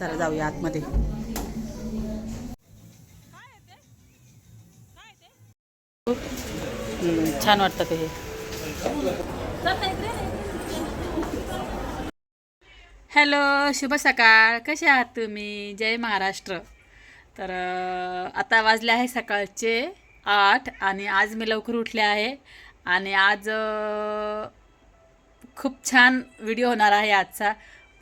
चला जाऊया आतमध्ये. छान वाटतं ते. हे हॅलो शुभ सकाळ. कसे आहात तुम्ही? जय महाराष्ट्र. तर आता वाजले आहे सकाळचे आठ आणि आज मी लवकर उठले आहे आणि आज खूप छान व्हिडिओ होणार आहे आजचा.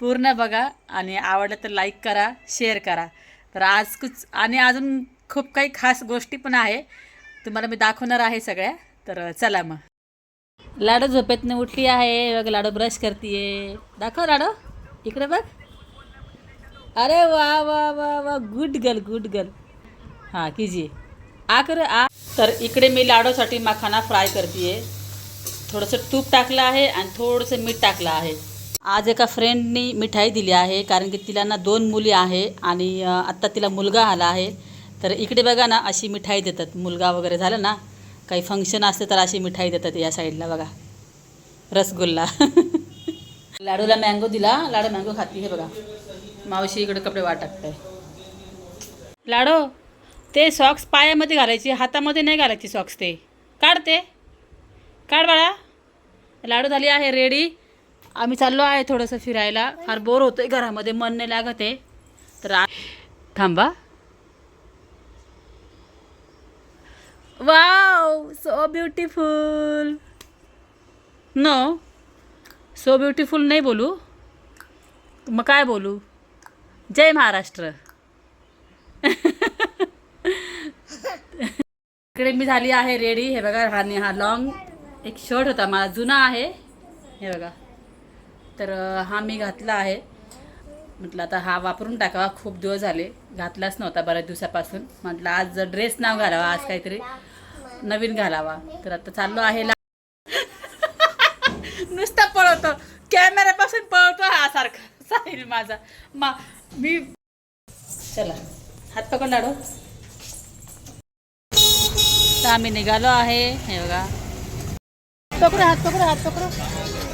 पूर्ण बघा आणि आवडलं तर लाईक करा शेअर करा. तर आज कुच आणि अजून खूप काही खास गोष्टी पण आहे. तुम्हाला मी दाखवणार आहे सगळ्या. तर चला मग. लाडू झोपेतनं उठली आहे. बघ लाडू ब्रश करते दाखव लाडू. इकडे बघ. अरे वा वा वा वा. गुड गर्ल गुड गर्ल हां किजी. आ कर आ. तर इकडे मी लाडूसाठी मखाना फ्राय करते थोडंसं तूप टाकलं आहे आणि थोडंसं मीठ टाकलं आहे. आज एका फ्रेंडनी मिठाई दिली आहे कारण की तिला ना दोन मुली आहे आणि आत्ता तिला मुलगा आला आहे. तर इकडे बघा ना अशी मिठाई देतात. मुलगा वगैरे झालं ना काही फंक्शन असते तर अशी मिठाई देतात या साईडला बघा. रसगुल्ला. लाडूला मँगो दिला. लाडू मँगो खाती हे बघा. मावशी इकडे कपडे वाट टाकताय लाडो ते सॉक्स पायामध्ये घालायची हातामध्ये नाही घालायची सॉक्स ते. काढते काढ बाळा. लाडू झाली आहे रेडी आम्ही चाललो आहे थोडंसं फिरायला. फार बोर होतोय घरामध्ये मन नाही लागत आहे. तर थांबा. Wow so beautiful no so beautiful नाही बोलू. मग काय बोलू? जय महाराष्ट्र. इकडे मी झाली आहे रेडी हे बघा हा हा लॉंग एक शर्ट होता माझा जुना आहे. हे बघा. तर हा मी घातला आहे. म्हटलं आता हा वापरून टाकावा. खूप दिवस झाले. घातलाच नव्हता बऱ्याच दिवसापासून. म्हटलं आज ड्रेस नाव घालावा आज काहीतरी नवीन घालावा. तर आता चाललो आहे. ला नुसता पळवतो. कॅमेऱ्यापासून पळवतो हा सारखा. साहिल माझा. मा मी चला हात पकड लाडो तर आम्ही निघालो आहे. हे बघा. पकडू हात पकडू हात पकडू.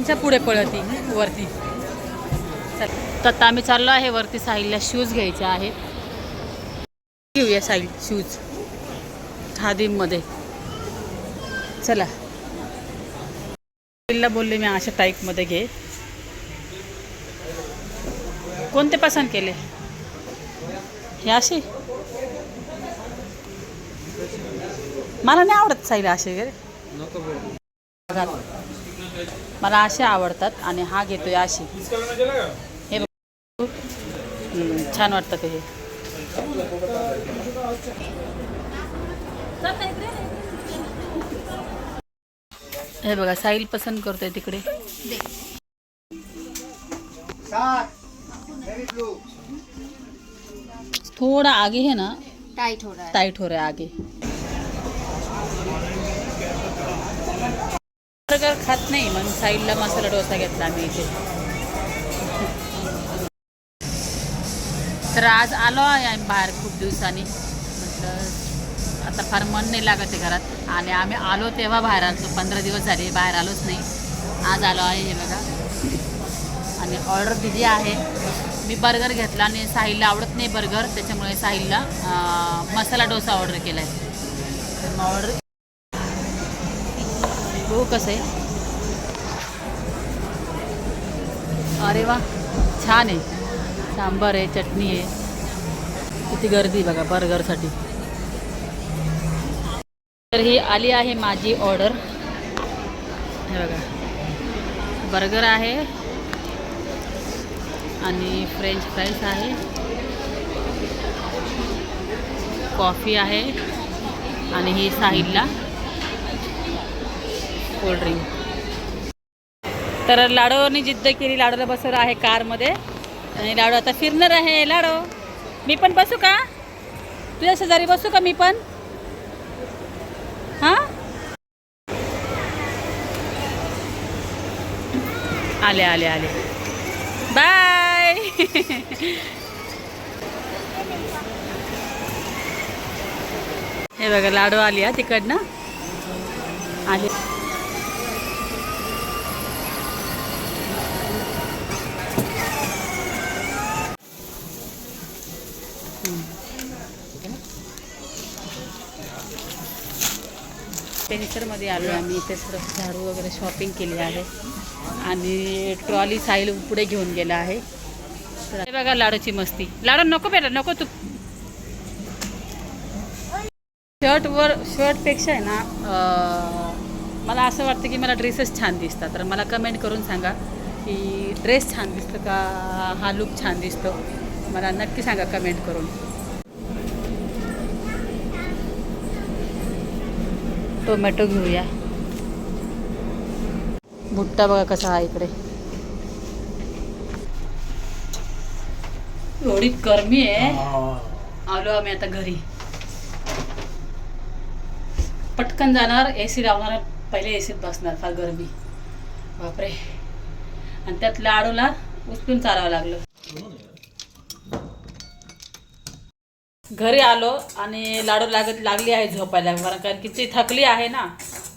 आमच्या पुढे पळती वरती. चल. तर आता आम्ही चाललो आहे वरती साहिलला शूज घ्यायचे आहेत. घेऊया साहिल शूज खादीमध्ये चला. साहिलला बोलले मी अशा टाईपमध्ये घे. कोणते पसंत केले? हे असे? मला नाही आवडत साहिल असे वगैरे बघा. मला असे आवडतात आणि हा घेतोय अशी. हे छान वाटतं ते. हे हे बघा साहिल पसंत करतोय तिकडे. थोड़ा आगे है ना. टाइट हो रहा है टाइट हो रहा है आगे. बर्गर खात नाही मग साईडला मसाला डोसा घेतला आम्ही इथे. तर आज आलो आहे आम्ही बाहेर खूप दिवसांनी. म्हटलं आता फार मन नाही लागत आहे घरात. आणि आम्ही आलो तेव्हा बाहेर आलो पंधरा दिवस झाले बाहेर आलोच नाही. आज आलो आहे हे बघा. आणि ऑर्डर दिली आहे. मी बर्गर घेतला आणि साहिलला आवडत नाही बर्गर त्याच्यामुळे साहिलला मसाला डोसा ऑर्डर केला आहे तर मग ऑर्डर हो कसं आहे? अरे वा छान आहे. सांबार आहे चटणी आहे. किती गर्दी बघा बर्गरसाठी. तर ही आली आहे माझी ऑर्डर. हे बघा. बर्गर आहे. आणि फ्रेंच फ्राईज आहे. कॉफी आहे. आणि ही साहिलला. कोल्ड्रिंक तर लाडोनी जिद्द केली लाडूला बसवलं आहे कारमध्ये. आणि लाडू आता फिरणार आहे. लाडू मी पण बसू का? तुझ्या शेजारी बसू का मी पण? हां? आले आले आले. बाय. हे बघा लाडू आली हा तिकडनं. आहे मध्ये आलो आहे आम्ही. इथे सर्व झाडू वगैरे शॉपिंग केली आहे. आणि ट्रॉली साईल पुढे घेऊन गेला आहे. तर बघा लाडूची मस्ती. लाडू नको बेटा नको तू. शर्टवर शर्टपेक्षा आहे ना मला असं वाटतं की मला ड्रेसेस छान दिसतात. तर मला कमेंट करून सांगा की ड्रेस छान दिसतो का हा लुक छान दिसतो. मला नक्की सांगा कमेंट करून. टोमॅटो घेऊया. भुट्टा बघा कसा आहे इकडे. एवढी गरमी आहे. आलो आम्ही आता घरी. पटकन जाणार ए सी लावणार पहिले ए सीत बसणार फार गरमी. बापरे. आणि त्यात लाडूला उचलून चालावं लागलं. घरी आलो आणि लाडू लागत लागली आहे झोपायला कारण कारण की ती थकली आहे ना.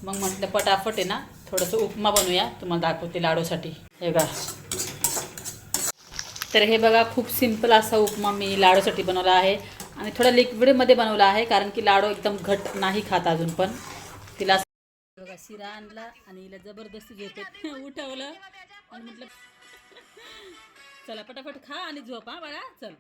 मग म्हटलं पटापट आहे ना थोडंसं उपमा बनवूया तुम्हाला दाखवते लाडूसाठी. हे बघा. तर हे बघा खूप सिंपल असा उपमा मी लाडूसाठी बनवला आहे. आणि थोडा लिक्विडमध्ये बनवला आहे कारण की लाडू एकदम घट नाही खात अजून पण. तिला बघा शिरा आणला आणि हिला जबरदस्ती झोपेत उठवलं. आणि म्हटलं चला पटापट खा आणि झोपा बघा चल.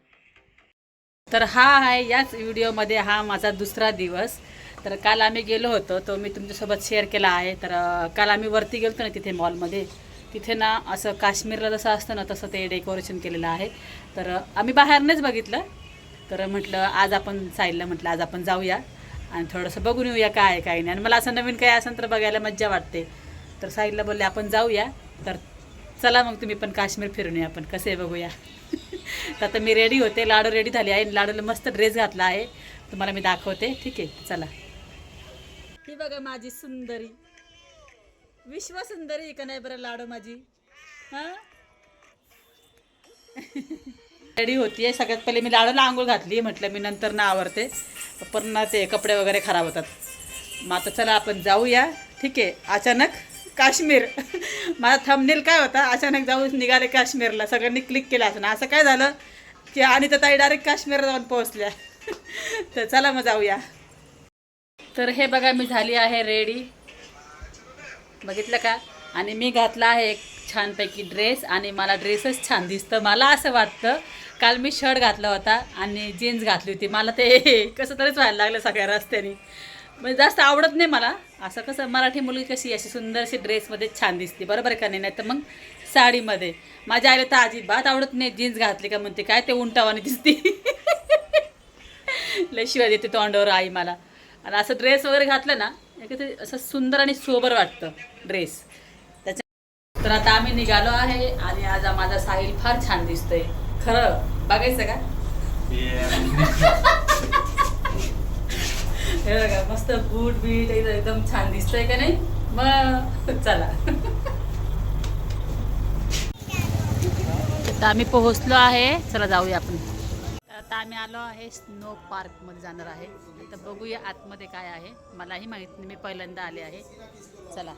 तर हा आहे याच व्हिडिओमध्ये हा माझा दुसरा दिवस. तर काल आम्ही गेलो होतो तो मी तुमच्यासोबत शेअर केला आहे. तर काल आम्ही वरती गेलो ना तिथे मॉलमध्ये तिथे ना असं काश्मीरला जसं असतं ना तसं ते डेकोरेशन केलेलं आहे. तर आम्ही बाहेरनेच बघितलं. तर म्हटलं आज आपण साईडला म्हटलं आज आपण जाऊया. आणि थोडंसं बघून येऊया काय आहे काय नाही. आणि मला असं नवीन काही असेल तर बघायला मज्जा वाटते. तर साईडला बोलले आपण जाऊया. तर चला मग तुम्ही पण काश्मीर फिरून या आपण कसे बघूया. तर आता मी रेडी होते. लाडू रेडी झाली आहे. लाडूला मस्त ड्रेस घातला आहे. तुम्हाला मी दाखवते. ठीक आहे. चला. ही बघा माझी सुंदरी. विश्व सुंदरी का नाही बरं लाडू माझी? हां? रेडी होतीये. सगळ्यात पहिले मी लाडूला आंघोळ घातली. म्हटलं मी नंतर ना आवडते पण ना ते कपडे वगैरे खराब होतात. मग आता चला आपण जाऊया. ठीक आहे. अचानक काश्मीर. माझा थंबनेल काय होता? अचानक जाऊन निघाले काश्मीरला. सगळ्यांनी क्लिक केलं असं. असं काय झालं? की आणि तर ताई डायरेक्ट काश्मीरला जाऊन पोहोचल्या. तर चला मग जाऊया. तर हे बघा मी झाली आहे रेडी बघितलं का? आणि मी घातला आहे एक छानपैकी ड्रेस आणि मला ड्रेसच छान दिसतं. मला असं वाटतं काल मी शर्ट घातला होता आणि जीन्स घातली होती. मला ते कसं तरीच व्हायला लागलं सगळ्या रस्त्याने. म्हणजे जास्त आवडत नाही मला. असं कसं मराठी मुलगी कशी अशी सुंदरशी ड्रेसमध्ये छान दिसते. बरोबर आहे का नाही? नाही तर मग साडीमध्ये. माझ्या आईला तर अजिबात आवडत नाही जीन्स घातली का म्हणते काय ते उंटावाने दिसते? लय शिवाय देते तोंडावर आई मला. आणि असं ड्रेस वगैरे घातलं ना एक ते असं सुंदर आणि सोबर वाटतं ड्रेस त्याच्या तर आता आम्ही निघालो आहे आणि आज माझा साहिल फार छान दिसतोय. खरं बघायचं का हे बघा मस्त बूट बीट एकदम एकदम छान दिसतंय का नाही? मग चला. आता आम्ही पोहोचलो आहे. चला जाऊया आपण. आता आम्ही आलो आहे स्नो पार्कमध्ये जाणार आहे. तर बघूया आतमध्ये काय आहे. मलाही माहीत नाही. मी पहिल्यांदा आले आहे. चला.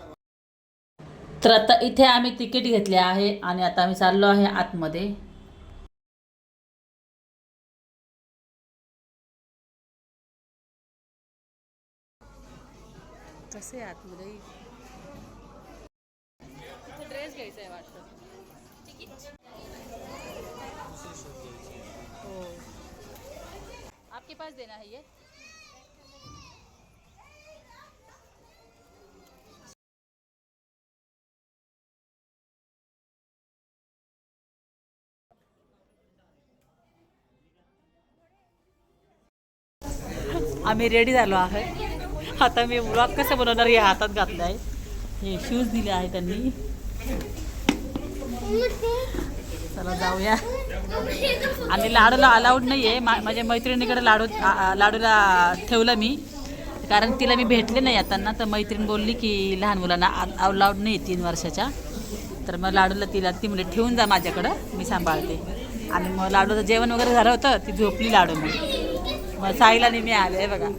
तर आता इथे आम्ही तिकीट घेतले आहे आणि आता आम्ही चाललो आहे आतमध्ये. कसे आतमध्ये ड्रेस घ्यायचा आहे वाटतं हो आपके पास देना है ये? आम्ही रेडी झालो आहे आता मी ब्लॉग कसं बनवणार हे हातात घातलं आहे हे शूज दिले आहे त्यांनी. चला जाऊया. आणि लाडूला अलाउड नाही आहे मा माझ्या मैत्रिणीकडे लाडू लाडूला ठेवलं मी. कारण तिला मी भेटले नाही येताना तर मैत्रीण बोलली की लहान मुलांना अलाउड नाही तीन वर्षाच्या. तर मग लाडूला तिला ती म्हणजे ठेवून जा माझ्याकडं. मी सांभाळते. आणि मग लाडूचं जेवण वगैरे झालं होतं ती झोपली लाडू मग मग साईला नेहमी मी आले बघा.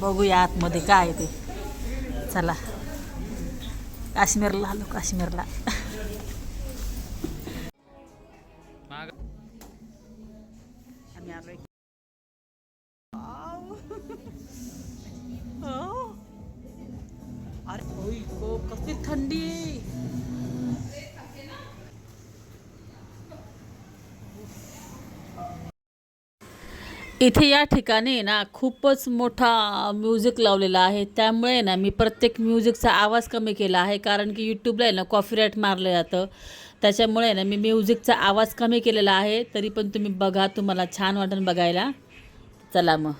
बघूया आतमध्ये काय आहे ते. चला. काश्मीरला आलो काश्मीरला. हो. अरे कसली थंडी इथे या ठिकाणी ना खूपच मोठा म्युझिक लावलेला आहे. त्यामुळे ना मी प्रत्येक म्युझिकचा आवाज कमी केला आहे. कारण की यूट्यूबला आहे ना कॉफीराईट मारलं जातं. त्याच्यामुळे ना मी म्युझिकचा आवाज कमी केलेला आहे. तरी पण तुम्ही बघा तुम्हाला छान वाटेल बघायला. चला मग.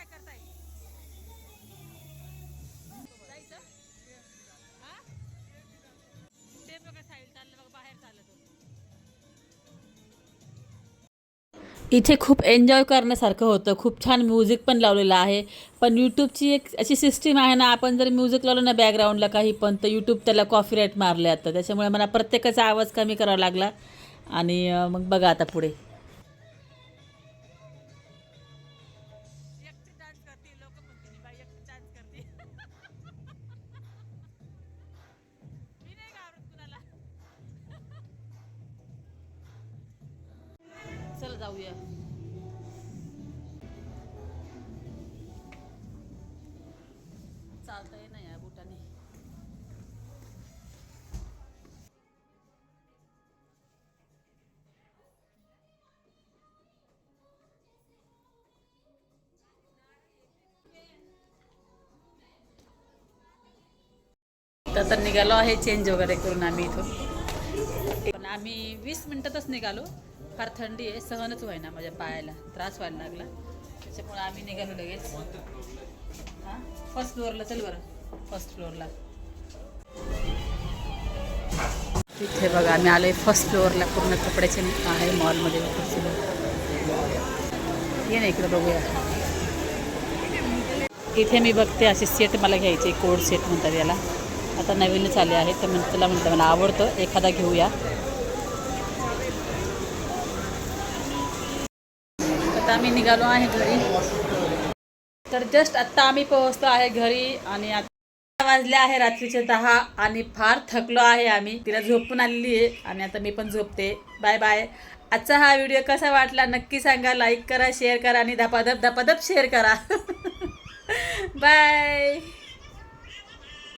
काय करताय? जायचं? हा? ते बघा साईड चाललं बघा बाहेर चाललं तो. इथे खूप एन्जॉय करण्यासारखं होतं. खूप छान म्युझिक पण लावलेलं आहे. पण यूट्यूबची एक अशी सिस्टीम आहे ना आपण जर म्युझिक लावलं ना बॅकग्राऊंडला काही पण तर यूट्यूब त्याला कॉपीराईट मारले आता. त्याच्यामुळे मला प्रत्येकाचा आवाज कमी करावा लागला. आणि मग बघा आता पुढे. चालतंय येईना या बुटाने. तर निघालो आहे चेंज वगैरे करून आम्ही इथून. पण आम्ही वीस मिनिटातच निघालो. फार थंडी आहे सहनच व्हायना माझ्या पायाला. त्रास व्हायला लागला. त्याच्यामुळे आम्ही निघालो लगेच. हां? फर्स्ट फ्लोअरला चल बरं. फर्स्ट फ्लोअरला तिथे बघा आम्ही आलोय फर्स्ट फ्लोअरला पूर्ण कपड्याचे आहे मॉलमध्ये ये ना इकडं बघूया. इथे मी बघते असे सेट मला घ्यायचे कोड सेट म्हणतात याला. आता नवीनच आले आहे तर म्हण त्याला म्हणतं मला आवडतं. एखादा घेऊया. आता आम्ही निघालो आहे घरी. तर जस्ट आत्ता आम्ही पोहोचलो आहे घरी आणि आता वाजले आहे रात्रीचे दहा आणि फार थकलो आहे आम्ही. तिला झोपून आलेली आहे आणि आता मी पण झोपते. बाय बाय आजचा हा व्हिडिओ कसा वाटला नक्की सांगा. लाईक करा शेअर करा आणि धपाधप धपाधप शेअर करा. बाय